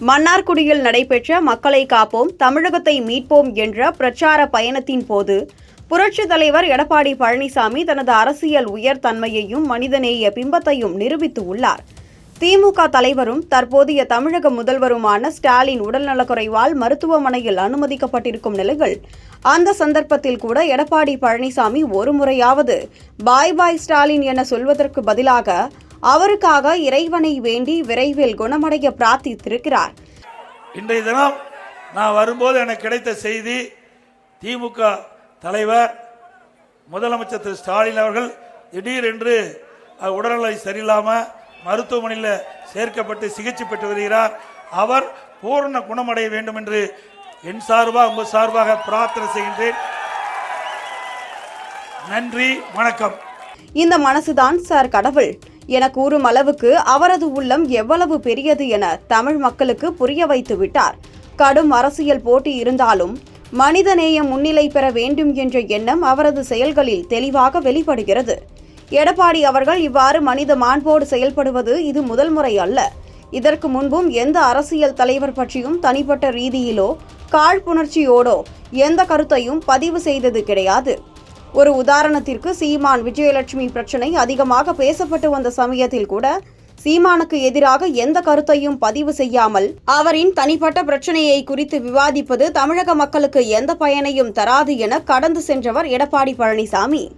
மன்னார்குடியில் நடைபெற்ற மக்களை காப்போம் தமிழகத்தை மீட்போம் என்ற பிரச்சார பயணத்தின் போது புரட்சித் தலைவர் எடப்பாடி பழனிசாமி தனது அரசியல் உயர் தன்மையையும் மனிதநேய பிம்பத்தையும் நிரூபித்து உள்ளார். திமுக தலைவரும் தற்போதைய தமிழக முதல்வருமான ஸ்டாலின் உடல்நலக்குறைவால் மருத்துவமனையில் அனுமதிக்கப்பட்டிருக்கும் நிலையில் அந்த சந்தர்ப்பத்தில் கூட எடப்பாடி பழனிசாமி ஒரு முறையாவது பாய் பாய் ஸ்டாலின் என சொல்வதற்கு பதிலாக அவருக்காக இறைவனை வேண்டி விரைவில் குணமடைய பிரார்த்தித்திருக்கிறார். இன்றைய தினம் நான் வரும்போது எனக்கு கிடைத்த செய்தி திமுக தலைவர் முதலமைச்சர் திரு ஸ்டாலின் அவர்கள் திடீரென்று உடல்நிலை சரியில்லாம மருத்துவமனையில் சேர்க்கப்பட்டு சிகிச்சை பெற்று வருகிறார். அவர் பூரண குணமடைய வேண்டும் என்று என் சார்பாக உங்கள் சார்பாக பிரார்த்தனை செய்கின்றேன். நன்றி வணக்கம். இந்த மனசுதான் சார் கடவுள். என கூறும் அளவுக்கு அவரது உள்ளம் எவ்வளவு பெரியது என தமிழ் மக்களுக்கு புரிய வைத்து விட்டார். கடும் அரசியல் போட்டி இருந்தாலும் மனிதநேயம் முன்னிலை பெற வேண்டும் என்ற எண்ணம் அவரது செயல்களில் தெளிவாக வெளிப்படுகிறது. எடப்பாடி அவர்கள் இவ்வாறு மனித மாண்போடு செயல்படுவது இது முதல் முறை அல்ல. இதற்கு முன்பும் எந்த அரசியல் தலைவர் பற்றியும் தனிப்பட்ட ரீதியிலோ காழ்ப்புணர்ச்சியோடோ எந்த கருத்தையும் பதிவு செய்தது கிடையாது. ஒரு உதாரணத்திற்கு சீமான் விஜயலட்சுமி பிரச்சனை அதிகமாக பேசப்பட்டு வந்த சமயத்தில் கூட சீமானுக்கு எதிராக எந்த கருத்தையும் பதிவு செய்யாமல் அவரின் தனிப்பட்ட பிரச்சனையை குறித்து விவாதிப்பது தமிழக மக்களுக்கு எந்த பயனையும் தராது என கடந்து சென்றவர் எடப்பாடி பழனிசாமி.